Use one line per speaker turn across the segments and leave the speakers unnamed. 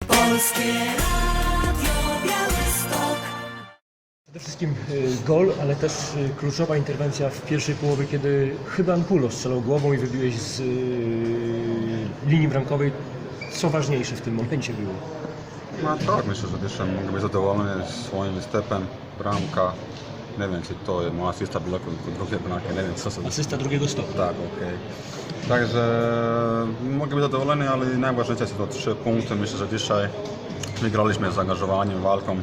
Polskie Radio Białystok.
Przede wszystkim y, gol, ale też y, kluczowa interwencja w pierwszej połowie, kiedy chyba Angulo strzelał głową i wybiłeś z y, linii bramkowej. Co ważniejsze w tym momencie było?
No tak, myślę, że też mogę być zadowolony swoim występem, bramka. Nie wiem, czy to jest moja asysta była drugie bramka, nie wiem co sobie.
Asysta drugiego stopnia.
Tak, okej. Także mogę być zadowolony, ale najważniejsze są to trzy punkty. Myślę, że dzisiaj wygraliśmy z zaangażowaniem, walką.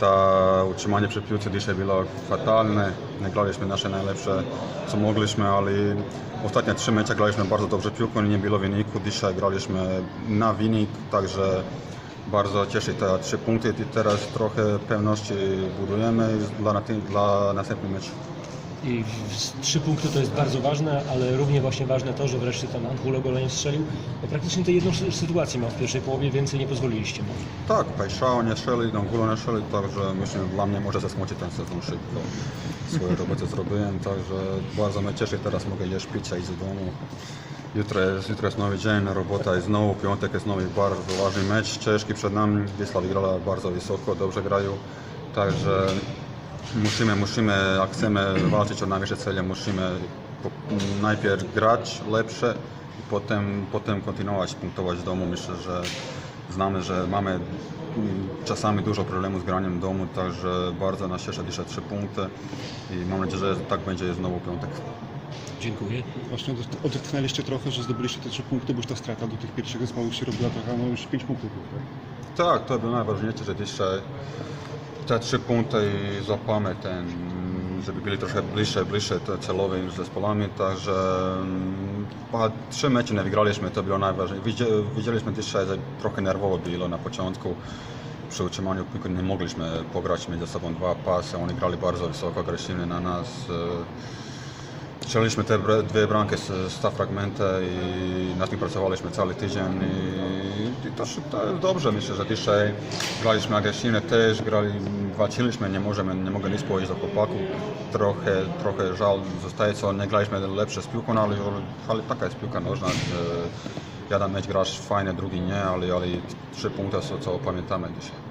Ta utrzymanie przy piłce dzisiaj było fatalne. Nie graliśmy nasze najlepsze, co mogliśmy, ale ostatnie trzy mecze graliśmy bardzo dobrze piłką, nie było wyniku. Dzisiaj graliśmy na wynik, także bardzo cieszy te trzy punkty teraz trochę pewności budujemy dla, dla następnych.
I trzy punkty to jest bardzo ważne, ale równie właśnie ważne to, że wreszcie ten Angulo gola nie strzelił. Bo praktycznie tę jedną sy- sytuację miał w pierwszej połowie, więcej nie pozwoliliście mu.
Tak, Pajszao nie strzeli, Angulo nie strzeli, także myślę, dla mnie może zaskoczyć ten sezon szybko. Swoje roboty zrobiłem, także bardzo mnie cieszy, teraz mogę jeść pizzę i z domu. Jutro jest, jutro jest nowy dzień, robota jest znowu, piątek jest nowy bardzo ważny mecz, ciężki przed nami, Wisła wygrała bardzo wysoko, dobrze grają, także musimy, musimy, jak chcemy walczyć o najwyższe cele, musimy najpierw grać lepsze i potem, potem kontynuować, punktować w domu. Myślę, że znamy, że mamy czasami dużo problemów z graniem w domu, także bardzo nas cieszy dzisiaj trzy punkty i mam nadzieję, że tak będzie znowu piątek.
Dziękuję.
Właśnie od- odetchnęliście trochę, że zdobyliście te trzy punkty, bo już ta strata do tych pierwszych zespołów się robiła trochę, no już pięć punktów było, tak?
Tak, to było najważniejsze, że dzisiaj te trzy punkty ten, żeby byli trochę bliżej, bliżej te celowymi zespołami, także mm, pa- trzy mecze nie wygraliśmy, to było najważniejsze. Widzieliśmy dzisiaj, że trochę nerwowo było na początku. Przy utrzymaniu piłki nie mogliśmy pograć między sobą dwa pasy, oni grali bardzo wysoko, agresywnie na nas. Strzeliliśmy te dwie bramki z, z ta fragmenty i nad tym pracowaliśmy cały tydzień i, i to, to jest dobrze. Myślę, że dzisiaj graliśmy agresywnie też, grali, walczyliśmy, nie możemy, nie mogę nic powiedzieć do chłopaków. Trochę, trochę żal zostaje, co nie graliśmy lepsze z piłką, ale, ale taka jest piłka nożna. Jeden mecz grasz fajnie, drugi nie, ale, ale trzy punkty są, co pamiętamy dzisiaj.